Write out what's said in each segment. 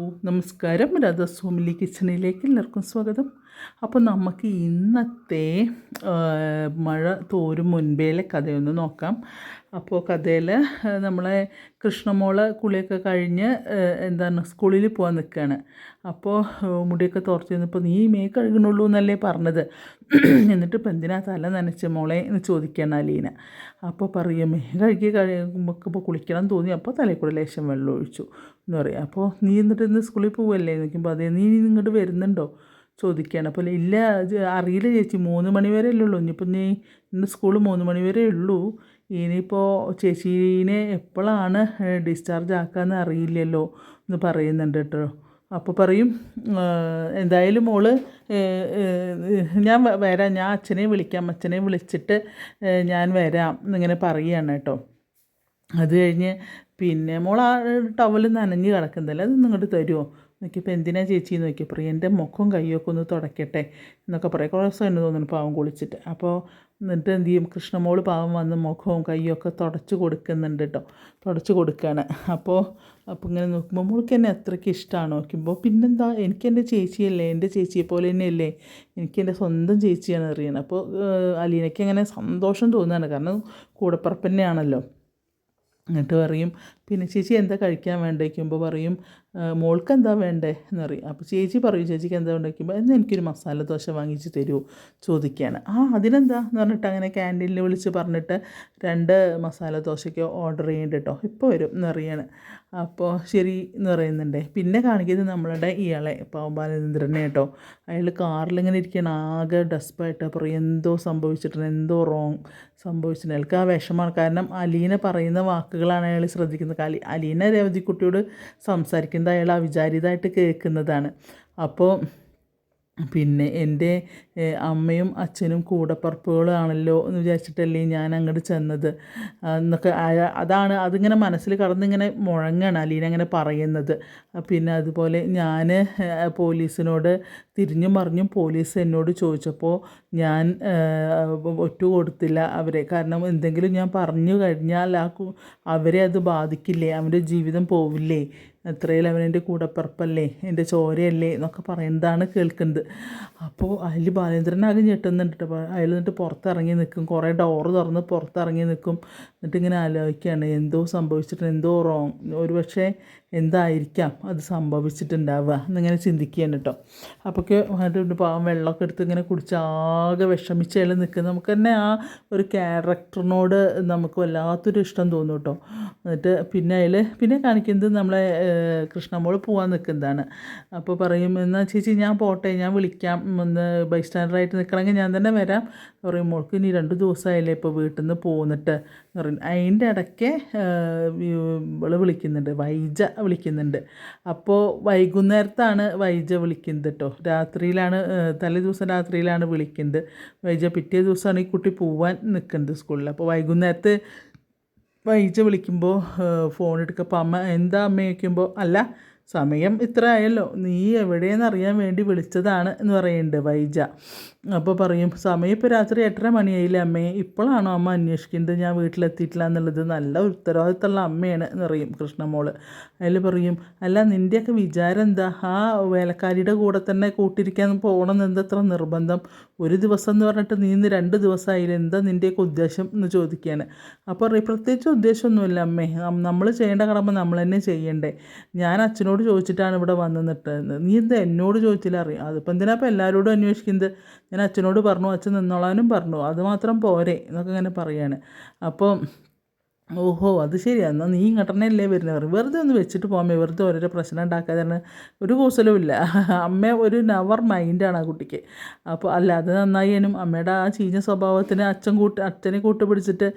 നമസ്കാരം. രാധാസ്വാമിലി കിച്ചണിലേക്ക് എല്ലാവർക്കും സ്വാഗതം. അപ്പോൾ നമുക്ക് ഇന്നത്തെ മഴ തോരും മുൻപേലെ കഥയൊന്ന് നോക്കാം. അപ്പോൾ കഥയിൽ നമ്മളെ കൃഷ്ണമോൾ കുളിയൊക്കെ കഴിഞ്ഞ് എന്താണ് സ്കൂളിൽ പോകാൻ നിൽക്കുകയാണ്. അപ്പോൾ മുടിയൊക്കെ തുറച്ചു നിന്നപ്പോൾ നീ മേ കഴുകണുള്ളൂ എന്നല്ലേ പറഞ്ഞത്. എന്നിട്ട് ഇപ്പം എന്തിനാ തല നനച്ച മോളെ എന്ന് ചോദിക്കുകയാണ് അലീന. അപ്പോൾ പറയും മീൻ കഴുകി കഴിയുമ്പോൾ കുളിക്കണം തോന്നി. അപ്പോൾ തലയിൽ കൂടെ ലേശം വെള്ളം ഒഴിച്ചു എന്ന് പറയും. അപ്പോൾ നീ എന്നിട്ട് ഇന്ന് സ്കൂളിൽ പോവല്ലേ? നിൽക്കുമ്പോൾ അതെ നീ ഇങ്ങോട്ട് വരുന്നുണ്ടോ? ചോദിക്കുകയാണ്. അപ്പോൾ ഇല്ല അറിയില്ല ചേച്ചി മൂന്ന് മണി വരെ അല്ലേ ഉള്ളൂ. ഇനിയിപ്പോൾ നീ ഇന്ന് സ്കൂൾ മൂന്ന് മണി വരെ ഉള്ളൂ. ഇനിയിപ്പോൾ ചേച്ചീനെ എപ്പോഴാണ് ഡിസ്ചാർജ് ആക്കാമെന്ന് അറിയില്ലല്ലോ എന്ന് പറയുന്നുണ്ട് കേട്ടോ. അപ്പോൾ പറയും എന്തായാലും മോൾ ഞാൻ വരാം ഞാൻ അച്ഛനെ വിളിക്കാം അച്ഛനെ വിളിച്ചിട്ട് ഞാൻ വരാം എന്നിങ്ങനെ പറയുകയാണ് കേട്ടോ. അത് കഴിഞ്ഞ് പിന്നെ മോൾ ആ ടവൽ നനഞ്ഞ് കിടക്കുന്നതല്ലേ അത് നിങ്ങോട്ട് തരുമോ നോക്കിയപ്പോൾ എന്തിനാ ചേച്ചി എന്ന് നോക്കിയപ്പോൾ എന്റെ മുഖം കയ്യൊക്കെ ഒന്ന് തുടക്കട്ടെ എന്നൊക്കെ പറയും. കുറേ ദിവസം എന്ന് തോന്നുന്നു പാവം കുളിച്ചിട്ട്. അപ്പോൾ എന്നിട്ട് എന്ത് ചെയ്യും? കൃഷ്ണമോൾ പാവം വന്ന് മുഖവും കയ്യൊക്കെ തുടച്ച് കൊടുക്കുന്നുണ്ട് കേട്ടോ. തുടച്ച് കൊടുക്കുകയാണ് അപ്പോൾ അപ്പോൾ ഇങ്ങനെ നോക്കുമ്പോൾ മോൾക്ക് എന്നെ അത്രയ്ക്ക് ഇഷ്ടമാണ് നോക്കുമ്പോൾ പിന്നെന്താ എനിക്ക് എന്റെ ചേച്ചിയല്ലേ എന്റെ ചേച്ചിയെ പോലെ തന്നെയല്ലേ എനിക്ക് എന്റെ സ്വന്തം ചേച്ചിയാണ് അറിയണം. അപ്പോൾ അലീനയ്ക്ക് അങ്ങനെ സന്തോഷം തോന്നുകയാണ്. കാരണം കൂടപ്പറപ്പ് തന്നെയാണല്ലോ. എന്നിട്ട് പറയും പിന്നെ ചേച്ചി എന്താ കഴിക്കാൻ വേണ്ടേ വയ്ക്കുമ്പോൾ പറയും "ആ, മോൾക്ക് എന്താ വേണ്ടേ എന്നറിയാം. അപ്പോൾ ചേച്ചി പറയും ചേച്ചിക്ക് എന്താ വേണ്ടേ? വയ്ക്കുമ്പോൾ എന്നാൽ എനിക്കൊരു മസാല ദോശ വാങ്ങിച്ച് തരുമോ ചോദിക്കുകയാണ് ആ അതിനെന്താ എന്ന് പറഞ്ഞിട്ട് അങ്ങനെ ക്യാന്റീനിൽ വിളിച്ച് പറഞ്ഞിട്ട് രണ്ട് മസാല ദോശയ്ക്ക് ഓർഡർ ചെയ്യേണ്ട കേട്ടോ ഇപ്പോൾ വരും എന്നറിയാണ് അപ്പോൾ ശരി എന്ന് പറയുന്നുണ്ട്. പിന്നെ കാണിക്കുന്നത് നമ്മളുടെ ഇയാളെ പാവം ബാലചന്ദ്രനെ കേട്ടോ അയാൾ കാറിലിങ്ങനെ ഇരിക്കുകയാണ് ആകെ ഡസ്പായിട്ട്. അപ്പുറം എന്തോ സംഭവിച്ചിട്ടുണ്ട്? എന്തോ റോങ് സംഭവിച്ചിട്ടുണ്ട്? അയാൾക്ക് ആ വിഷമമാണ്. കാരണം അലീന പറയുന്ന വാക്കുകളാണ് അയാൾ ശ്രദ്ധിക്കുന്നത്. അലീന രവതിക്കുട്ടിയോട് സംസാരിക്കുന്നത്. അയാൾ അവിചാരിതമായിട്ട് കേൾക്കുന്നതാണ്. അപ്പോൾ പിന്നെ എന്റെ അമ്മയും അച്ഛനും കൂടപ്പറപ്പുകളാണല്ലോ എന്ന് വിചാരിച്ചിട്ടല്ലേ ഞാൻ അങ്ങോട്ട് ചെന്നത്. എന്നൊക്കെ അതാണ് അതിങ്ങനെ മനസ്സിൽ കടന്നിങ്ങനെ മുഴങ്ങാണ് അലീന അങ്ങനെ പറയുന്നത്. പിന്നെ അതുപോലെ ഞാൻ പോലീസിനോട് തിരിഞ്ഞും മറിഞ്ഞും പോലീസ് എന്നോട് ചോദിച്ചപ്പോൾ ഞാൻ ഒറ്റ കൊടുത്തില്ല അവരെ. കാരണം എന്തെങ്കിലും ഞാൻ പറഞ്ഞു കഴിഞ്ഞാൽ ആ അവരെ അത് ബാധിക്കില്ലേ? അവന്റെ ജീവിതം പോവില്ലേ? എത്രയിൽ അവനെന്റെ കൂടപ്പിറപ്പല്ലേ? എന്റെ ചോരയല്ലേ? എന്നൊക്കെ പറയുന്നതാണ് കേൾക്കുന്നത്. അപ്പോൾ അതിൽ ബാലേന്ദ്രനാകെ ഞെട്ടുന്നുണ്ട് കേട്ടോ അയാൾ എന്നിട്ട് പുറത്തിറങ്ങി നിൽക്കും. കുറേ ഡോറ് തുറന്ന് പുറത്തിറങ്ങി നിൽക്കും. എന്നിട്ട് ഇങ്ങനെ ആലോചിക്കുകയാണ്. എന്തോ സംഭവിച്ചിട്ടുണ്ട്. എന്തോ റോങ് ഒരു പക്ഷേ എന്തായിരിക്കാം അത് സംഭവിച്ചിട്ടുണ്ടാവുക എന്നിങ്ങനെ ചിന്തിക്കുകയാണ് കേട്ടോ അപ്പോഴൊക്കെ അതിന്റെ പാവം വെള്ളമൊക്കെ എടുത്ത് ഇങ്ങനെ കുടിച്ച് ആകെ വിഷമിച്ച് അയാൾ നിൽക്കുന്നത് നമുക്ക് തന്നെ ആ ഒരു ക്യാരക്ടറിനോട് നമുക്ക് വല്ലാത്തൊരു ഇഷ്ടം തോന്നും കേട്ടോ എന്നിട്ട് പിന്നെ അതിൽ പിന്നെ കാണിക്കുന്നത് നമ്മളെ കൃഷ്ണമോൾ പോകാൻ നിൽക്കുന്നതാണ്. അപ്പോൾ പറയും എന്നാൽ ചേച്ചി ഞാൻ പോട്ടെ ഞാൻ വിളിക്കാം. ഒന്ന് ബൈ സ്റ്റാൻഡറായിട്ട് നിൽക്കണമെങ്കിൽ ഞാൻ തന്നെ വരാം. പറയും മോൾക്ക് ഇനി രണ്ട് ദിവസമായില്ലേ ഇപ്പോൾ വീട്ടിൽ നിന്ന് പോന്നിട്ട്. എന്ന് പറയും അതിന്റെ ഇടയ്ക്ക് ഇവൾ വിളിക്കുന്നുണ്ട് വൈജ വിളിക്കുന്നുണ്ട്. അപ്പോൾ വൈകുന്നേരത്താണ് വൈജ വിളിക്കുന്നത് കേട്ടോ. രാത്രിയിലാണ് തലേ ദിവസം രാത്രിയിലാണ് വിളിക്കുന്നത്. വൈജ പിറ്റേ ദിവസമാണ് ഈ കുട്ടി പോവാൻ നിൽക്കുന്നത് സ്കൂളിൽ. അപ്പോൾ വൈകുന്നേരത്ത് വൈജ വിളിക്കുമ്പോൾ ഫോൺ എടുക്കപ്പോൾ അമ്മ എന്താ അമ്മ ചോദിക്കുമ്പോൾ അല്ല സമയം ഇത്ര ആയല്ലോ നീ എവിടെയെന്ന് അറിയാൻ വേണ്ടി വിളിച്ചതാണ് എന്ന് പറയുന്നുണ്ട് വൈജ. അപ്പോൾ പറയും സമയം ഇപ്പോൾ രാത്രി എട്ടര മണിയായില്ലേ അമ്മേ. ഇപ്പോഴാണോ അമ്മ അന്വേഷിക്കുന്നത്? ഞാൻ വീട്ടിലെത്തിയിട്ടില്ല എന്നുള്ളത് നല്ല ഉത്തരവാദിത്തമുള്ള അമ്മയാണ് എന്ന് പറയും കൃഷ്ണമോൾ. അതിൽ പറയും അല്ല നിന്റെയൊക്കെ വിചാരം എന്താ? ആ വേലക്കാരിയുടെ കൂടെ തന്നെ കൂട്ടിരിക്കാൻ പോകണം എന്ന് എന്താ ഇത്ര നിർബന്ധം? ഒരു ദിവസം എന്ന് പറഞ്ഞിട്ട് നീ ഇന്ന് രണ്ട് ദിവസമായില്ല? എന്താ നിന്റെയൊക്കെ ഉദ്ദേശം? എന്ന് ചോദിക്കുകയാണ്. അപ്പോൾ പ്രത്യേകിച്ച് ഉദ്ദേശമൊന്നുമില്ല അമ്മേ. നമ്മൾ ചെയ്യേണ്ട കടമ നമ്മൾ തന്നെ ചെയ്യണ്ടേ. ഞാൻ അച്ഛനോട് ചോദിച്ചിട്ടാണ് ഇവിടെ വന്ന് നിട്ടത് നീ എന്താ എന്നോട് ചോദിച്ചില്ല? അറിയാം. അതിപ്പോൾ എന്തിനാ ഇപ്പോൾ എല്ലാവരോടും അന്വേഷിക്കുന്നത്? ഞാൻ അച്ഛനോട് പറഞ്ഞു അച്ഛൻ നിന്നോളാനും പറഞ്ഞു. അതുമാത്രം പോരെ എന്നൊക്കെ ഇങ്ങനെ പറയാണ്. അപ്പോൾ ഓഹോ അത് ശരിയാണ് എന്നാൽ നീ ഇങ്ങോട്ടന്നെയല്ലേ വരുന്നത് പറയും. വെറുതെ ഒന്ന് വെച്ചിട്ട് പോകാമേ വെറുതെ ഓരോരോ പ്രശ്നം ഉണ്ടാക്കാതെ തന്നെ ഒരു കൂസലും ഇല്ല. അമ്മ ഒരു നവർ മൈൻഡാണ് ആ കുട്ടിക്ക്. അപ്പോൾ അല്ല അത് നന്നായിനും അമ്മയുടെ ആ ചീഞ്ഞ സ്വഭാവത്തിന് അച്ഛൻ കൂട്ട് അച്ഛനെ കൂട്ടുപിടിച്ചിട്ട്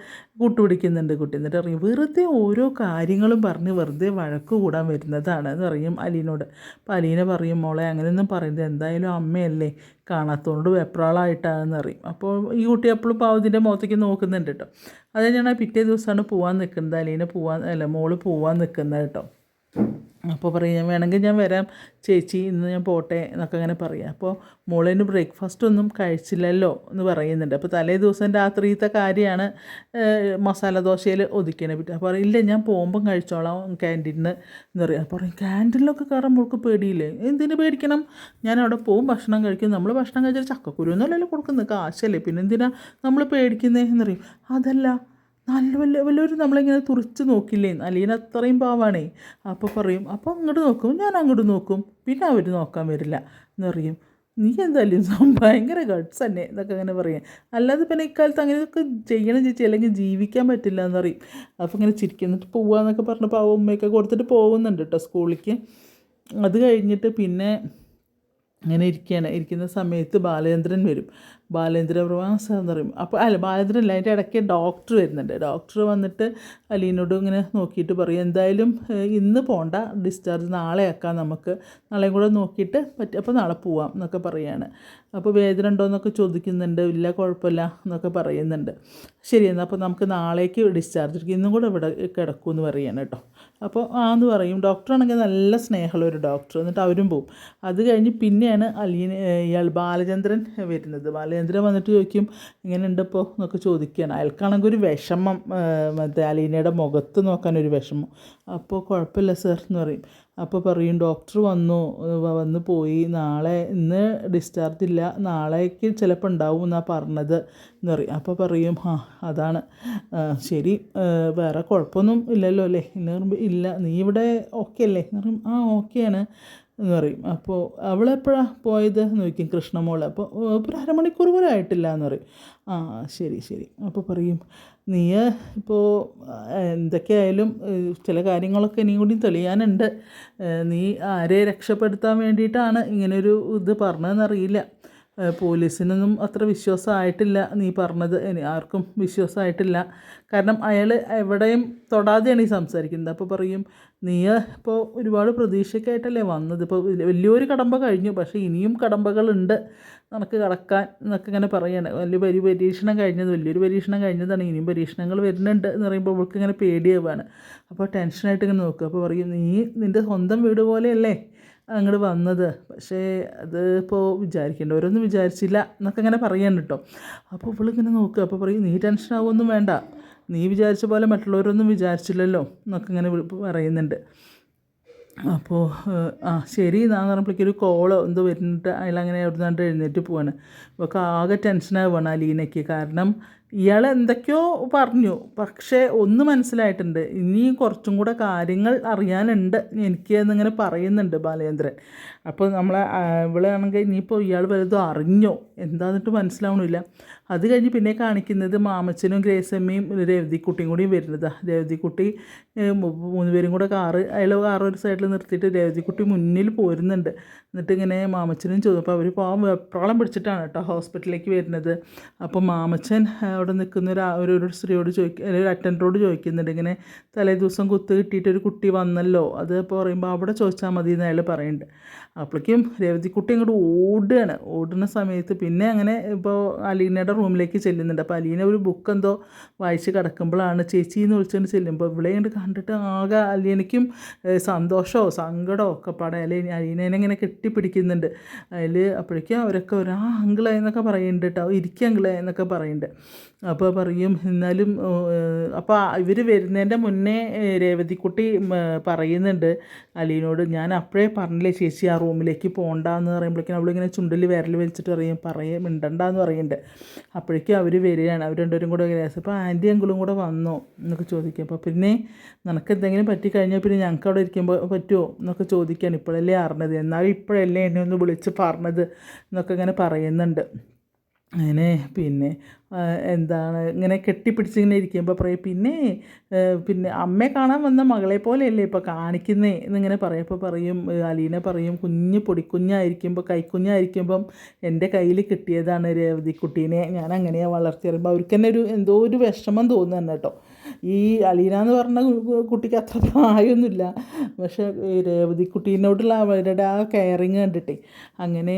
കൂട്ടുപിടിക്കുന്നുണ്ട് കുട്ടി. എന്നിട്ട് പറയും വെറുതെ ഓരോ കാര്യങ്ങളും പറഞ്ഞ് വെറുതെ വഴക്ക് കൂടാൻ വരുന്നതാണ്. എന്ന് പറയും അലീനോട്. അപ്പോൾ അലീന പറയും മോളെ അങ്ങനെയൊന്നും പറയുന്നത് എന്തായാലും അമ്മയല്ലേ കാണാത്തതുകൊണ്ട് വെപ്രാളായിട്ടാണെന്ന് അറിയും അപ്പോൾ ഈ കുട്ടി എപ്പോഴും പാവത്തിന്റെ മുഖത്തേക്ക് നോക്കുന്നുണ്ട് കേട്ടോ അത് ഞാൻ പിറ്റേ ദിവസമാണ് പോവാൻ നിൽക്കുന്നത് അലീനെ പോവാൻ അല്ല മോൾ പോവാൻ നിൽക്കുന്നത് കേട്ടോ അപ്പോൾ പറയും ഞാൻ വേണമെങ്കിൽ ഞാൻ വരാം. ചേച്ചി ഇന്ന് ഞാൻ പോട്ടെ എന്നൊക്കെ അങ്ങനെ പറയാം. അപ്പോൾ മോളിന് ബ്രേക്ക്ഫാസ്റ്റ് ഒന്നും കഴിച്ചില്ലല്ലോ എന്ന് പറയുന്നുണ്ട്. അപ്പോൾ തലേ ദിവസം രാത്രിയത്തെ കാര്യമാണ് മസാല ദോശയിൽ ഒതുക്കണേ പറ്റും അപ്പോൾ ഇല്ല ഞാൻ പോകുമ്പം കഴിച്ചോളാം ക്യാന്റീനിൽ എന്ന് പറയും. അപ്പോൾ പറയും ക്യാന്റീനിലൊക്കെ കയറാൻ മുഴുക്ക് പേടിയില്ലേ? എന്തിനു പേടിക്കണം? ഞാൻ അവിടെ പോകും ഭക്ഷണം കഴിക്കും. നമ്മൾ ഭക്ഷണം കഴിച്ചാൽ ചക്കക്കുരു എന്നല്ലല്ലോ കൊടുക്കുന്നത്. കാശല്ലേ. പിന്നെ എന്തിനാ നമ്മൾ പേടിക്കുന്നേ? എന്നറിയും അതല്ല നല്ല വല്ല വല്ലവരും നമ്മളിങ്ങനെ തുറിച്ച് നോക്കില്ലേ? അലീന അത്രയും പാവാണേ. അപ്പോൾ പറയും അപ്പോൾ അങ്ങോട്ട് നോക്കും ഞാൻ അങ്ങോട്ട് നോക്കും. പിന്നെ അവർ നോക്കാൻ വരില്ല. എന്നറിയും നീ എന്തായാലും ഭയങ്കര ഗഡ്സ് തന്നെ എന്നൊക്കെ അങ്ങനെ പറയാം. അല്ലാതെ പിന്നെ ഇക്കാലത്ത് അങ്ങനെയൊക്കെ ചെയ്യണം ചേച്ചി അല്ലെങ്കിൽ ജീവിക്കാൻ പറ്റില്ല എന്നറിയും അപ്പോൾ ഇങ്ങനെ ചിരിക്കുന്നിട്ട് പോവാന്നൊക്കെ പറഞ്ഞപ്പോൾ ആ ഉമ്മയൊക്കെ കൊടുത്തിട്ട് പോകുന്നുണ്ട് കേട്ടോ സ്കൂളിലേക്ക്. അത് കഴിഞ്ഞിട്ട് പിന്നെ അങ്ങനെ ഇരിക്കുകയാണ് ഇരിക്കുന്ന സമയത്ത് ബാലചന്ദ്രൻ വരും. ബാലേന്ദ്ര പ്രവാസ എന്ന് പറയും. അപ്പോൾ അല്ല ബാലേന്ദ്രൻ അല്ല അതിന്റെ ഇടയ്ക്ക് ഡോക്ടർ വരുന്നുണ്ട്. ഡോക്ടർ വന്നിട്ട് അലീനോട് ഇങ്ങനെ നോക്കിയിട്ട് പറയും എന്തായാലും ഇന്ന് പോണ്ട ഡിസ്ചാർജ് നാളെ ആക്കാം നമുക്ക്. നാളെയും കൂടെ നോക്കിയിട്ട് പറ്റും അപ്പോൾ നാളെ പോവാം എന്നൊക്കെ പറയുകയാണ് അപ്പോൾ വേദന ഉണ്ടോ എന്നൊക്കെ ചോദിക്കുന്നുണ്ട്. ഇല്ല കുഴപ്പമില്ല എന്നൊക്കെ പറയുന്നുണ്ട്. ശരി എന്നാൽ അപ്പോൾ നമുക്ക് നാളേക്ക് ഡിസ്ചാർജ് എടുക്കും. ഇന്നും കൂടെ ഇവിടെ കിടക്കും എന്ന് പറയുകയാണ് കേട്ടോ. അപ്പോൾ ആ എന്ന് പറയും. ഡോക്ടറാണെങ്കിൽ നല്ല സ്നേഹമുള്ള ഒരു ഡോക്ടർ. എന്നിട്ട് അവരും പോവും. അത് കഴിഞ്ഞ് പിന്നെയാണ് അലീന ഇയാൾ ബാലചന്ദ്രൻ വരുന്നത്. ബാലചന്ദ്രൻ വന്നിട്ട് ചോദിക്കും ഇങ്ങനെ ഉണ്ടപ്പോൾ എന്നൊക്കെ ചോദിക്കുകയാണ്. അയാൾക്കാണെങ്കിൽ ഒരു വിഷമം മറ്റേ അലീനയുടെ മുഖത്ത് നോക്കാൻ ഒരു വിഷമം. അപ്പോൾ കുഴപ്പമില്ല സർ എന്ന് പറയും. അപ്പോൾ പറയും ഡോക്ടർ വന്നു വന്ന് പോയി നാളെ ഇന്ന് ഡിസ്ചാർജ് ഇല്ല നാളേക്ക് ചിലപ്പോൾ ഉണ്ടാവും എന്നാണ് പറഞ്ഞത് എന്ന് പറയും. അപ്പോൾ പറയും ആ അതാണ്. ശരി വേറെ കുഴപ്പമൊന്നും ഇല്ലല്ലോ അല്ലേ? എന്ന് പറയുമ്പോൾ ഇല്ല നീ ഇവിടെ ഓക്കെ അല്ലേ? എന്ന് പറയും ആ ഓക്കെയാണ് എന്ന് പറയും. അപ്പോൾ അവളെപ്പോഴാണ് പോയത് എന്ന് ചോദിക്കും കൃഷ്ണമോൾ അപ്പോൾ "ഓ, ഒരു അരമണിക്കൂർ പോലും ആയിട്ടില്ല എന്ന് പറയും. ആ ശരി ശരി. അപ്പോൾ പറയും നീ ഇപ്പോൾ എന്തൊക്കെയായാലും ചില കാര്യങ്ങളൊക്കെ ഇനിയും കൂടി തെളിയാനുണ്ട്. നീ ആരെ രക്ഷപ്പെടുത്താൻ വേണ്ടിയിട്ടാണ് ഇങ്ങനൊരു ഇത് പറഞ്ഞതെന്നറിയില്ല. പോലീസിനൊന്നും അത്ര വിശ്വാസമായിട്ടില്ല. നീ പറഞ്ഞത് ആർക്കും വിശ്വാസമായിട്ടില്ല. കാരണം അയാൾ എവിടെയും തൊടാതെയാണ് ഈ സംസാരിക്കുന്നത്. അപ്പോൾ പറയും നീ ഇപ്പോൾ ഒരുപാട് പ്രതീക്ഷയ്ക്കായിട്ടല്ലേ വന്നത്? ഇപ്പോൾ വലിയൊരു കടമ്പ കഴിഞ്ഞു. പക്ഷേ ഇനിയും കടമ്പകളുണ്ട്. നമുക്ക് കടക്കാൻ എന്നൊക്കെ ഇങ്ങനെ പറയാണ്. വലിയ വലിയ പരീക്ഷണം കഴിഞ്ഞത് വലിയൊരു പരീക്ഷണം കഴിഞ്ഞതാണ്. ഇനിയും പരീക്ഷണങ്ങൾ വരുന്നുണ്ട് എന്ന് പറയുമ്പോൾ അവൾക്ക് ഇങ്ങനെ പേടിയാവാണ്. അപ്പോൾ ടെൻഷനായിട്ട് ഇങ്ങനെ നോക്കുക. അപ്പോൾ പറയും നീ നിന്റെ സ്വന്തം വീട് പോലെയല്ലേ? അങ്ങോട്ട് വന്നത്. പക്ഷേ അത് ഇപ്പോൾ വിചാരിക്കേണ്ടവരൊന്നും വിചാരിച്ചില്ല എന്നൊക്കെ ഇങ്ങനെ പറയാൻ കേട്ടോ അപ്പോൾ ഇവളിങ്ങനെ നോക്കുക അപ്പോൾ പറയും നീ ടെൻഷൻ ആവുമൊന്നും വേണ്ട. നീ വിചാരിച്ച പോലെ മറ്റുള്ളവരൊന്നും വിചാരിച്ചില്ലല്ലോ എന്നൊക്കെ ഇങ്ങനെ പറയുന്നുണ്ട്. അപ്പോൾ ആ ശരി എന്നാന്ന് പറഞ്ഞപ്പോഴേക്കും ഒരു കോളോ എന്തോ വരുന്നിട്ട് അയാളങ്ങനെ അവിടെ നിന്നാണ്ട് എഴുന്നേറ്റ് പോവാണ്. ഇവൾക്ക് ആകെ ടെൻഷനാവുകയാണ് അലീനയ്ക്ക് കാരണം ഇയാൾ എന്തൊക്കെയോ പറഞ്ഞു. പക്ഷേ ഒന്ന് മനസ്സിലായിട്ടുണ്ട്. ഇനിയും കുറച്ചും കൂടെ കാര്യങ്ങൾ അറിയാനുണ്ട്. എനിക്ക് എന്നിങ്ങനെ പറയുന്നുണ്ട് ബാലേന്ദ്രൻ. അപ്പോൾ നമ്മളെ ഇവളാണെങ്കിൽ ഇനിയിപ്പോൾ ഇയാൾ വലുതും അറിഞ്ഞോ? എന്താന്നിട്ട് മനസ്സിലാവണില്ല. അത് കഴിഞ്ഞ് പിന്നെ കാണിക്കുന്നത് മാമച്ചനും ഗ്രേസമ്മയും രേവതിക്കുട്ടിയും കൂടിയും വരുന്നത്. രേവതിക്കുട്ടി മൂന്ന് പേരും കൂടെ കാറ് അയാൾ കാറ് ഒരു സൈഡിൽ നിർത്തിയിട്ട് രേവതിക്കുട്ടി മുന്നിൽ പോരുന്നുണ്ട്. എന്നിട്ട് ഇങ്ങനെ മാമച്ചനും ചോദിച്ചു അപ്പോൾ അവർ പാവം വെപ്രാളം പിടിച്ചിട്ടാണ് കേട്ടോ ഹോസ്പിറ്റലിലേക്ക് വരുന്നത്. അപ്പോൾ മാമച്ചൻ അവിടെ നിൽക്കുന്ന ഒരു ഒരു സ്ത്രീയോട് ചോദിക്കുക ഒരു അറ്റൻഡറോട് ചോദിക്കുന്നുണ്ട്. ഇങ്ങനെ തലേ ദിവസം കുത്ത് കിട്ടിയിട്ട് ഒരു കുട്ടി വന്നല്ലോ. അത് പറയുമ്പോൾ അവിടെ ചോദിച്ചാൽ മതി എന്ന് അയാൾ പറയുന്നുണ്ട് അപ്പോഴേക്കും രേവതിക്കുട്ടി അങ്ങോട്ട് ഓടുകയാണ് ഓടുന്ന സമയത്ത് പിന്നെ അങ്ങനെ ഇപ്പോൾ അലീനയുടെ റൂമിലേക്ക് ചെല്ലുന്നുണ്ട്. അപ്പോൾ അലീന ഒരു ബുക്ക് എന്തോ വായിച്ച് കിടക്കുമ്പോഴാണ് ചേച്ചി എന്ന് വിളിച്ചുകൊണ്ട് ചെല്ലുമ്പോൾ ഇവിടെ കണ്ട് കണ്ടിട്ട് ആകെ അലീനയ്ക്കും സന്തോഷമോ സങ്കടമോ ഒക്കെ പാടെ അല്ലെ അലീനേനെ ഇങ്ങനെ കെട്ടിപ്പിടിക്കുന്നുണ്ട്. അതിൽ അപ്പോഴേക്കും അവരൊക്കെ ഒരു ആ പറയുന്നുണ്ട് കേട്ടോ ഇരിക്കുക അങ്കിളെ എന്നൊക്കെ പറയുന്നുണ്ട്. അപ്പോൾ പറയും എന്നാലും അപ്പോൾ ഇവർ വരുന്നതിന്റെ മുന്നേ രേവതിക്കുട്ടി പറയുന്നുണ്ട് അലീനോട് ഞാൻ അപ്പോഴേ പറഞ്ഞില്ലേ ചേച്ചി ആ റൂമിലേക്ക് പോകണ്ടെന്ന് പറയുമ്പോഴേക്കും അവളിങ്ങനെ ചുണ്ടിൽ വിരൽ വലിച്ചിട്ട് പറയും പറയും മിണ്ടണ്ടെന്ന് പറയുന്നുണ്ട് അപ്പോഴേക്കും അവർ വരികയാണ്. അവർ രണ്ടുപേരും കൂടെ ഇങ്ങനെ അപ്പോൾ ആന്റി അങ്കിളും കൂടെ വന്നോ? എന്നൊക്കെ ചോദിക്കും. അപ്പോൾ പിന്നെ നിനക്ക് എന്തെങ്കിലും പറ്റിക്കഴിഞ്ഞാൽ പിന്നെ ഞങ്ങൾക്ക് അവിടെ ഇരിക്കുമ്പോൾ പറ്റുമോ എന്നൊക്കെ ചോദിക്കുകയാണ് ഇപ്പോഴല്ലേ അറിഞ്ഞത്. എന്നാലും ഇപ്പോഴല്ലേ എന്നെ ഒന്ന് വിളിച്ച് പറഞ്ഞത് എന്നൊക്കെ ഇങ്ങനെ പറയുന്നുണ്ട്. അങ്ങനെ പിന്നെ എന്താണ് ഇങ്ങനെ കെട്ടിപ്പിടിച്ചിങ്ങനെ ഇരിക്കുമ്പോൾ പറയും പിന്നെ പിന്നെ അമ്മയെ കാണാൻ വന്ന മകളെ പോലെയല്ലേ ഇപ്പോൾ കാണിക്കുന്നേ? എന്നിങ്ങനെ പറയപ്പോൾ പറയും അലീനെ പറയും കുഞ്ഞ് പൊടിക്കുഞ്ഞായിരിക്കുമ്പോൾ കൈക്കുഞ്ഞായിരിക്കുമ്പം എന്റെ കയ്യിൽ കിട്ടിയതാണ് രേവതിക്കുട്ടീനെ. ഞാൻ അങ്ങനെയാണ് വളർത്തി വരുമ്പോൾ അവർക്ക് തന്നെ ഒരു എന്തോ ഒരു വിഷമം തോന്നുന്നു കേട്ടോ. ഈ അലീന എന്ന് പറഞ്ഞ കുട്ടിക്ക് അത്ര പ്രായമൊന്നുമില്ല. പക്ഷേ ഈ രേവതി കുട്ടീനോടുള്ള അവരുടെ ആ കെയറിങ് കണ്ടിട്ടേ അങ്ങനെ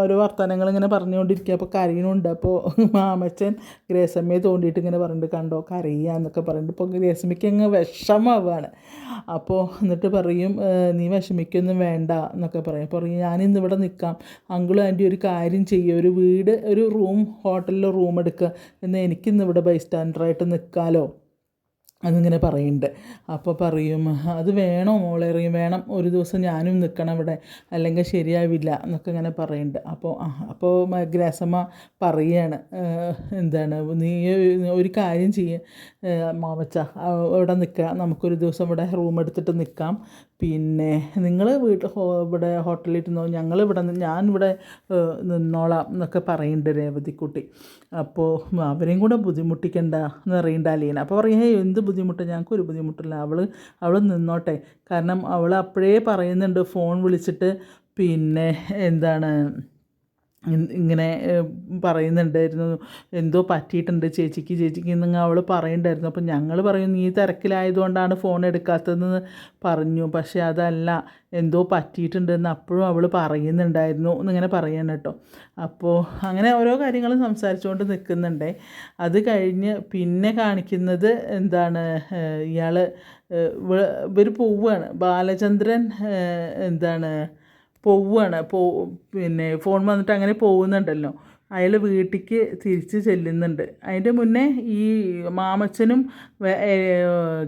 ഓരോ വർത്തമാനങ്ങൾ ഇങ്ങനെ പറഞ്ഞുകൊണ്ടിരിക്കുക. അപ്പോൾ കരയണുണ്ട് അപ്പോൾ മാമച്ചൻ ഗ്രേസമ്മയെ തോണ്ടിയിട്ട് ഇങ്ങനെ പറഞ്ഞിട്ട് കണ്ടോ കരയുക എന്നൊക്കെ പറഞ്ഞിട്ട് ഇപ്പോൾ ഗ്രേസമ്മയ്ക്ക് അങ്ങ് വിഷമാവുകയാണ് അപ്പോൾ എന്നിട്ട് പറയും നീ വിഷമിക്കൊന്നും വേണ്ട എന്നൊക്കെ പറയും. അപ്പോൾ പറയും ഞാനിന്ന് ഇവിടെ നിൽക്കാം. അങ്കിളും ആന്റി ഒരു കാര്യം ചെയ്യുക ഒരു വീട് ഒരു റൂം ഹോട്ടലിൽ റൂം എടുക്കുക എന്ന് എനിക്കിന്ന് ഇവിടെ ബൈസ്റ്റാൻഡറായിട്ട് നിൽക്കാമല്ലോ അതിങ്ങനെ പറയുന്നുണ്ട്. അപ്പോൾ പറയും അത് വേണോ മോളെ? അറിയും വേണം. ഒരു ദിവസം ഞാനും നിൽക്കണം ഇവിടെ. അല്ലെങ്കിൽ ശരിയാവില്ല എന്നൊക്കെ ഇങ്ങനെ പറയുന്നുണ്ട്. അപ്പോൾ അപ്പോൾ ഗ്രാസമ്മ പറയാണ് എന്താണ്? നീ ഒരു കാര്യം ചെയ്യ. മാമച്ച ഇവിടെ നിൽക്കുക നമുക്കൊരു ദിവസം ഇവിടെ റൂം എടുത്തിട്ട് നിൽക്കാം. പിന്നെ നിങ്ങൾ വീട്ടിൽ ഇവിടെ ഹോട്ടലിൽ ഇരുന്നോ ഞങ്ങൾ ഇവിടെ ഞാൻ ഇവിടെ നിന്നോളാം എന്നൊക്കെ പറയുന്നുണ്ട് രേവതിക്കുട്ടി. അപ്പോൾ അവരെയും കൂടെ ബുദ്ധിമുട്ടിക്കണ്ട എന്ന് അലീന. അപ്പോൾ പറയും എന്ത് ബുദ്ധിമുട്ട് ഞങ്ങൾക്കൊരു ബുദ്ധിമുട്ടില്ല. അവൾ അവൾ നിന്നോട്ടെ. കാരണം അവൾ അപ്പോഴേ പറയുന്നുണ്ട് ഫോൺ വിളിച്ചിട്ട്. പിന്നെ എന്താണ് ഇങ്ങനെ പറയുന്നുണ്ടായിരുന്നു. എന്തോ പറ്റിയിട്ടുണ്ട് ചേച്ചിക്ക് ചേച്ചിക്ക് എന്നങ്ങ് അവൾ പറയുന്നുണ്ടായിരുന്നു അപ്പം ഞങ്ങൾ പറയും നീ തിരക്കിലായതുകൊണ്ടാണ് ഫോൺ എടുക്കാത്തതെന്ന് പറഞ്ഞു. പക്ഷേ അതല്ല എന്തോ പറ്റിയിട്ടുണ്ടെന്ന് അപ്പോഴും അവൾ പറയുന്നുണ്ടായിരുന്നു. എന്നിങ്ങനെ പറയണം കേട്ടോ. അപ്പോൾ അങ്ങനെ ഓരോ കാര്യങ്ങളും സംസാരിച്ചുകൊണ്ട് നിൽക്കുന്നുണ്ടേ അത് കഴിഞ്ഞ് പിന്നെ കാണിക്കുന്നത് എന്താണ് ഇയാൾ ഇവർ പോവുകയാണ് ബാലചന്ദ്രൻ എന്താണ് പോവുകയാണ് പോ പിന്നെ ഫോൺ വന്നിട്ട് അങ്ങനെ പോകുന്നുണ്ടല്ലോ. അയാൾ വീട്ടിലേക്ക് തിരിച്ച് ചെല്ലുന്നുണ്ട്. അതിന്റെ മുന്നേ ഈ മാമച്ചനും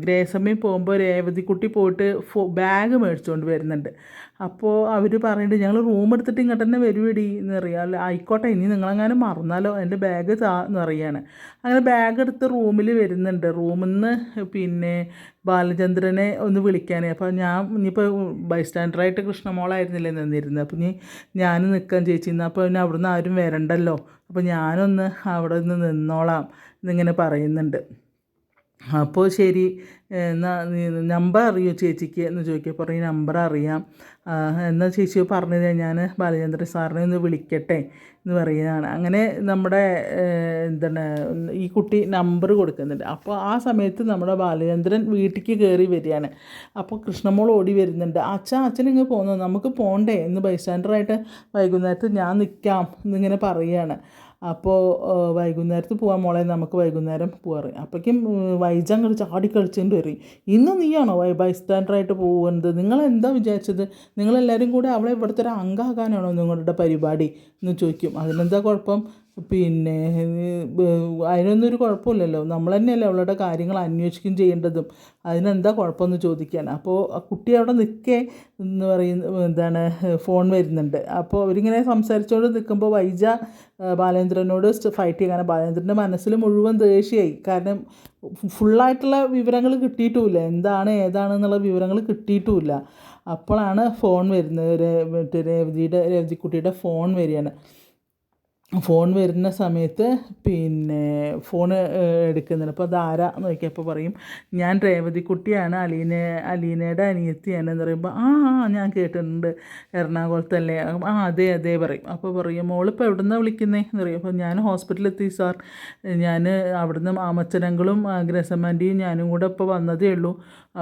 ഗ്രേസമ്മയും പോകുമ്പോൾ രേവതിക്കുട്ടി പോയിട്ട് ഫോ ബാഗ് മേടിച്ചുകൊണ്ട് വരുന്നുണ്ട്. അപ്പോൾ അവർ പറയുന്നുണ്ട് ഞങ്ങൾ റൂം എടുത്തിട്ട് ഇങ്ങോട്ട് തന്നെ വരുവേടി എന്ന് അറിയാം ആയിക്കോട്ടെ ഇനി നിങ്ങളെങ്ങാനും മറന്നാലോ? എന്റെ ബാഗ് താ എന്നറിയാണ് അങ്ങനെ ബാഗ് എടുത്ത് റൂമിൽ വരുന്നുണ്ട്. റൂമിൽ നിന്ന് പിന്നെ ബാലചന്ദ്രനെ ഒന്ന് വിളിക്കാനേ. അപ്പോൾ ഞാൻ ഇനിയിപ്പോൾ ബൈസ്റ്റാൻഡറായിട്ട് കൃഷ്ണമോളായിരുന്നില്ലേ നിന്നിരുന്നത്. അപ്പോൾ ഇനി ഞാൻ നിൽക്കാൻ ചേച്ചി. എന്നാൽ അപ്പോൾ പിന്നെ അവിടുന്ന് ആരും വരണ്ടല്ലോ. അപ്പോൾ ഞാനൊന്ന് അവിടെ നിന്ന് നിന്നോളാം എന്നിങ്ങനെ പറയുന്നുണ്ട്. അപ്പോൾ ശരി. നമ്പർ അറിയോ ചേച്ചിക്ക്? എന്ന് ചോദിക്കുക ഈ നമ്പർ അറിയാം. എന്നാൽ ചേച്ചി പറഞ്ഞത് ഞാൻ ബാലചന്ദ്രൻ സാറിനെ ഒന്ന് വിളിക്കട്ടെ എന്ന് പറയുന്നതാണ്. അങ്ങനെ നമ്മുടെ എന്താണ് ഈ കുട്ടി നമ്പർ കൊടുക്കുന്നുണ്ട്. അപ്പോൾ ആ സമയത്ത് നമ്മുടെ ബാലചന്ദ്രൻ വീട്ടിലേക്ക് കയറി വരികയാണ്. അപ്പോൾ കൃഷ്ണമോൾ ഓടി വരുന്നുണ്ട്. അച്ഛൻ അച്ഛൻ ഇങ്ങ് പോകുന്നു നമുക്ക് പോകണ്ടേ എന്ന് ബൈസ്റ്റാൻഡറായിട്ട് വൈകുന്നേരത്ത് ഞാൻ നിൽക്കാം എന്നിങ്ങനെ പറയുകയാണ്. അപ്പോൾ വൈകുന്നേരത്ത് പോകാൻ മോളെ നമുക്ക് വൈകുന്നേരം പോകാറ് അപ്പോഴേക്കും വൈജ അങ്ങോട്ട് ചാടി കളിച്ചുകൊണ്ട് വരും. ഇന്ന് നീയാണോ വൈ ബൈസ്റ്റാൻഡറായിട്ട് പോകുന്നത് നിങ്ങൾ എന്താ വിചാരിച്ചത്? നിങ്ങളെല്ലാവരും കൂടെ അവളെ ഇവിടുത്തെ ഒരു അംഗമാകാനാണോ നിങ്ങളുടെ പരിപാടി? എന്ന് ചോദിക്കും. അതിനെന്താ കുഴപ്പം? പിന്നെ അതിനൊന്നും ഒരു കുഴപ്പമില്ലല്ലോ. നമ്മൾ തന്നെയല്ലേ അവളുടെ കാര്യങ്ങൾ അന്വേഷിക്കുകയും ചെയ്യേണ്ടതും. അതിനെന്താ കുഴപ്പമെന്ന് ചോദിക്കാൻ. അപ്പോൾ ആ കുട്ടി അവിടെ നിൽക്കേ എന്ന് പറയുന്ന എന്താണ് ഫോൺ വരുന്നുണ്ട്. അപ്പോൾ അവരിങ്ങനെ സംസാരിച്ചുകൊണ്ട് നിൽക്കുമ്പോൾ വൈജ ബാലേന്ദ്രനോട് ഫൈറ്റ് ചെയ്യാൻ ബാലേന്ദ്രന്റെ മനസ്സിൽ മുഴുവൻ ദേഷ്യമായി. കാരണം ഫുള്ളായിട്ടുള്ള വിവരങ്ങൾ കിട്ടിയിട്ടുമില്ല. എന്താണ് ഏതാണെന്നുള്ള വിവരങ്ങൾ കിട്ടിയിട്ടുമില്ല. അപ്പോഴാണ് ഫോൺ വരുന്നത്. മറ്റേ രേവതിയുടെ രേവതിക്കുട്ടിയുടെ ഫോൺ വരികയാണ്. ഫോൺ വരുന്ന സമയത്ത് പിന്നെ ഫോൺ എടുക്കുന്നുണ്ട് അപ്പോൾ അതാരാ നോക്കിയപ്പോൾ പറയും ഞാൻ രേവതിക്കുട്ടിയാണ് അലീന അലീനയുടെ അനിയത്തിയാണ് എന്ന് പറയുമ്പോൾ ആ ആ ഞാൻ കേട്ടിട്ടുണ്ട് എറണാകുളത്തല്ലേ. ആ അതെ അതെ പറയും. അപ്പോൾ പറയും മോളിപ്പോൾ എവിടെ നിന്നാണ് വിളിക്കുന്നത് എന്ന് പറയും. അപ്പോൾ ഞാൻ ഹോസ്പിറ്റലിൽ എത്തി സാർ. ഞാൻ അവിടുന്ന് മാമച്ചനങ്ങളും ഗ്രസമാന്റെയും ഞാനും കൂടെ ഇപ്പോൾ വന്നതേ ഉള്ളൂ.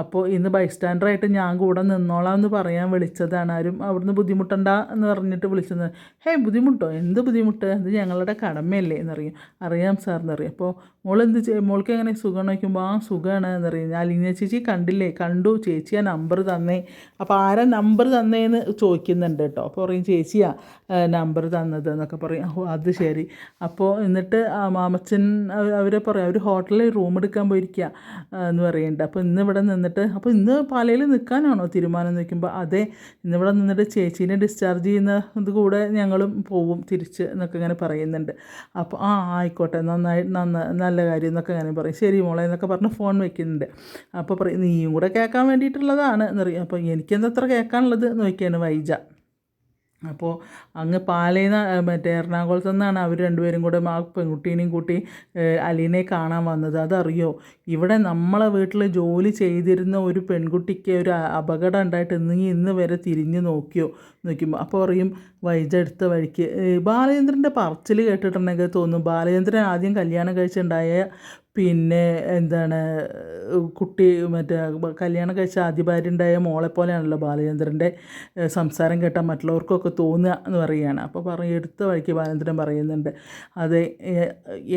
അപ്പോൾ ഇന്ന് ബൈസ്റ്റാൻഡറായിട്ട് ഞാൻ കൂടെ നിന്നോളാം എന്ന് പറയാൻ വിളിച്ചതാണ്. ആരും അവിടുന്ന് ബുദ്ധിമുട്ടണ്ട എന്ന് പറഞ്ഞിട്ട് വിളിച്ചത്. ഹേ ബുദ്ധിമുട്ടോ? എന്ത് ബുദ്ധിമുട്ട്? ഇത് ഞങ്ങളുടെ കടമയല്ലേ എന്നറിയും. അറിയാം സാർ എന്നറിയും. അപ്പോൾ മോൾ എന്ത് ചെയ്യും മോൾക്ക് എങ്ങനെ സുഖം നോക്കുമ്പോൾ ആ സുഖമാണ് എന്നറിയും. ഞാൻ അലിന ചേച്ചി കണ്ടില്ലേ? കണ്ടു. ചേച്ചി ആ നമ്പർ തന്നേ. അപ്പോൾ ആരാ നമ്പർ തന്നേന്ന് ചോദിക്കുന്നുണ്ട് കേട്ടോ. അപ്പോൾ പറയും ചേച്ചിയാ നമ്പർ തന്നത് എന്നൊക്കെ പറയും. ഓ അത് ശരി. അപ്പോൾ എന്നിട്ട് ആ മാമച്ചൻ അവരെ പറയും അവർ ഹോട്ടലിൽ റൂം എടുക്കാൻ പോയിരിക്കുക എന്ന് പറയുന്നുണ്ട് അപ്പോൾ ഇന്ന് ഇവിടെ നിന്നിട്ട് അപ്പോൾ ഇന്ന് പാലയിൽ നിൽക്കാനാണോ തീരുമാനം എന്ന് ചോദിക്കുമ്പോൾ അതെ ഇന്നിവിടെ നിന്നിട്ട് ചേച്ചീനെ ഡിസ്ചാർജ് ചെയ്യുന്ന ഇത് കൂടെ ഞങ്ങളും പോവും തിരിച്ച് എന്നൊക്കെ ഇങ്ങനെ പറയുന്നുണ്ട്. അപ്പോൾ ആ ആയിക്കോട്ടെ നന്നായി നന്ന നല്ല കാര്യം എന്നൊക്കെ ഇങ്ങനെ പറയും. ശരി മോളെ എന്നൊക്കെ പറഞ്ഞ് ഫോൺ വെക്കുന്നുണ്ട്. അപ്പോൾ പറയും നീയും കൂടെ കേൾക്കാൻ വേണ്ടിയിട്ടുള്ളതാണ് എന്നറിയാം. അപ്പോൾ എനിക്കെന്താ അത്ര കേൾക്കാനുള്ളത് നോക്കിയാണ് വൈജ. അപ്പോൾ അങ്ങ് പാലയിൽ നിന്ന് മറ്റേ എറണാകുളത്തു നിന്നാണ് അവർ രണ്ടുപേരും കൂടെ ആ പെൺകുട്ടീനെയും കൂട്ടി അലീനെ കാണാൻ വന്നത്. അതറിയോ? ഇവിടെ നമ്മളെ വീട്ടിൽ ജോലി ചെയ്തിരുന്ന ഒരു പെൺകുട്ടിക്ക് ഒരു അപകടം ഉണ്ടായിട്ട് നീ ഇന്ന് വരെ തിരിഞ്ഞു നോക്കിയോ? നോക്കുമ്പോൾ അപ്പോൾ പറയും വൈജെടുത്ത വഴിക്ക്. ബാലചന്ദ്രന്റെ പറച്ചിൽ കേട്ടിട്ടുണ്ടെങ്കിൽ തോന്നും. ബാലചന്ദ്രൻ ആദ്യം കല്യാണം കഴിച്ചുണ്ടായ പിന്നെ എന്താണ് കുട്ടി മറ്റേ കല്യാണം കഴിച്ച ആദ്യ ഭാര്യ ഉണ്ടായ മോളെ പോലെയാണല്ലോ ബാലചന്ദ്രന്റെ സംസാരം കേട്ടാൽ മറ്റുള്ളവർക്കൊക്കെ തോന്നുക എന്ന് പറയുകയാണ്. അപ്പോൾ പറഞ്ഞ് എടുത്ത വഴിക്ക് ബാലചന്ദ്രൻ പറയുന്നുണ്ട് അത്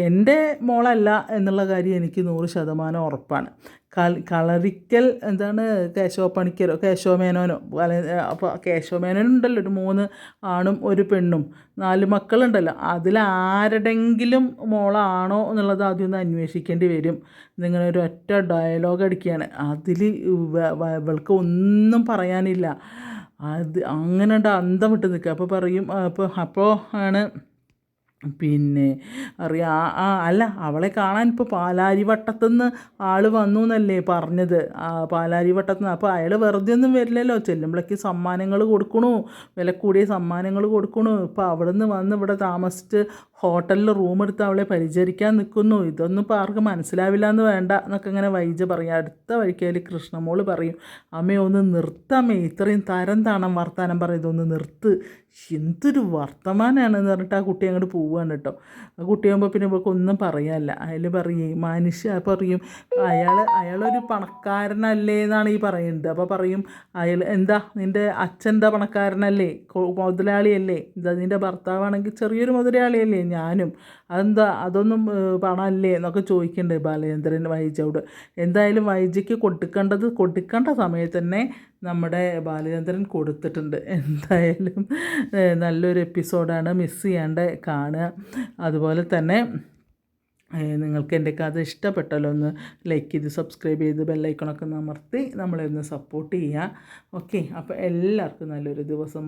എന്റെ മോളല്ല എന്നുള്ള കാര്യം എനിക്ക് നൂറ് ശതമാനം ഉറപ്പാണ്. കളറിക്കൽ എന്താണ്? കേശവ പണിക്കരോ കേശവ മേനോനോ അപ്പോൾ കേശവ മേനോനുണ്ടല്ലോ ഒരു മൂന്ന് ആണും ഒരു പെണ്ണും. നാല് മക്കളുണ്ടല്ലോ. അതിൽ ആരുടെങ്കിലും മോളാണോ എന്നുള്ളത് ആദ്യം ഒന്ന് അന്വേഷിക്കേണ്ടി വരും. നിങ്ങളൊരു ഒറ്റ ഡയലോഗ് അടിക്കുകയാണ്. അതിൽ ഇവൾക്ക് ഒന്നും പറയാനില്ല. അത് അങ്ങനെ അന്തം വിട്ട് നിൽക്കുക. അപ്പോൾ പറയും അപ്പോൾ അപ്പോൾ ആണ് പിന്നെ അറിയാം ആ അല്ല അവളെ കാണാൻ ഇപ്പോൾ പാലാരി വട്ടത്തുനിന്ന് ആൾ വന്നു എന്നല്ലേ പറഞ്ഞത്. ആ പാലാരി വട്ടത്തുനിന്ന്. അപ്പോൾ അയാൾ വെറുതെ ഒന്നും വരില്ലല്ലോ. ചെല്ലുമ്പോഴേക്ക് സമ്മാനങ്ങൾ കൊടുക്കണു. വില കൂടിയ സമ്മാനങ്ങൾ കൊടുക്കണു. ഇപ്പോൾ അവിടെ നിന്ന് വന്ന് ഇവിടെ താമസിച്ച് ഹോട്ടലിൽ റൂം എടുത്ത് അവളെ പരിചരിക്കാൻ നിൽക്കുന്നു. ഇതൊന്നും ഇപ്പോൾ ആർക്കും മനസ്സിലാവില്ല എന്ന് വേണ്ട എന്നൊക്കെ ഇങ്ങനെ വൈജ പറയും. അടുത്ത വഴിക്കയിൽ കൃഷ്ണമോൾ പറയും അമ്മേ ഒന്ന് നിർത്തമ്മേ ഇത്രയും തരം താണം വർത്താനം പറയും. ഇതൊന്ന് നിർത്ത്. എന്തൊരു വർത്തമാനമാണ് എന്ന് പറഞ്ഞിട്ട് ആ കുട്ടി അങ്ങോട്ട് പോവുകയാണ് കേട്ടോ. ആ കുട്ടിയാകുമ്പോൾ പിന്നെ ഇവർക്ക് ഒന്നും പറയാനില്ല. അയാൾ പറയും മനുഷ്യ പറയും. അയാൾ അയാളൊരു പണക്കാരനല്ലേ എന്നാണ് ഈ പറയുന്നത് അപ്പോൾ പറയും അയാൾ എന്താ നിന്റെ അച്ഛൻ എന്താ പണക്കാരനല്ലേ? മുതലാളിയല്ലേ? എന്താ നിന്റെ ഭർത്താവാണെങ്കിൽ ചെറിയൊരു മുതലാളിയല്ലേ? ഞാനും. അതെന്താ അതൊന്നും പണമല്ലേ എന്നൊക്കെ ചോദിക്കുന്നുണ്ട് ബാലചന്ദ്രൻ വൈജയോട്. എന്തായാലും വൈജയ്ക്ക് കൊടുക്കേണ്ടത് കൊടുക്കേണ്ട സമയത്ത് തന്നെ നമ്മുടെ ബാലചന്ദ്രൻ കൊടുത്തിട്ടുണ്ട്. എന്തായാലും നല്ലൊരു എപ്പിസോഡാണ് മിസ് ചെയ്യാണ്ട് കാണുക. അതുപോലെ തന്നെ നിങ്ങൾക്ക് എന്റെ കഥ ഇഷ്ടപ്പെട്ടല്ലോ ഒന്ന് ലൈക്ക് ചെയ്ത് സബ്സ്ക്രൈബ് ചെയ്ത് ബെല്ലൈക്കണൊക്കെ ഒന്ന് അമർത്തി നമ്മളെ ഒന്ന് സപ്പോർട്ട് ചെയ്യുക. ഓക്കെ അപ്പോൾ എല്ലാവർക്കും നല്ലൊരു ദിവസം